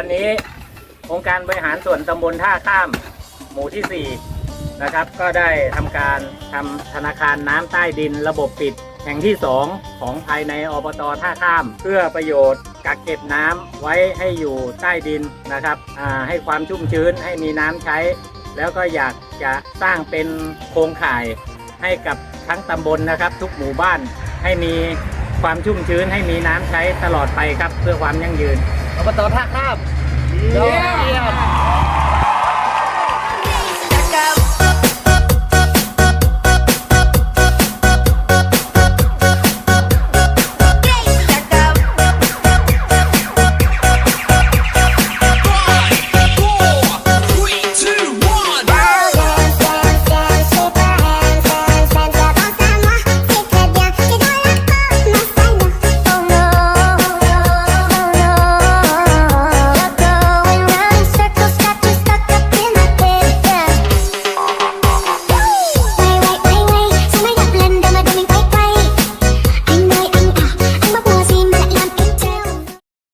วันนี้องค์การบริหารส่วนตำบลท่าข้าม หมู่ที่ 4 นะครับ ก็ได้ทำการทำธนาคารน้ำใต้ดินระบบปิดแห่งที่ 2 ของภายในอบตท่าข้าม เพื่อประโยชน์กักเก็บน้ำไว้ให้อยู่ใต้ดินนะครับให้ความชุ่มชื้นให้มีน้ำใช้ แล้วก็อยากจะสร้างเป็นโครงข่ายให้กับทั้งตำบลนะครับ ทุกหมู่บ้านให้มีความชุ่มชื้นให้มีน้ำใช้ตลอดไปครับ เพื่อความยั่งยืน อบตท่าข้ามเยี่ยม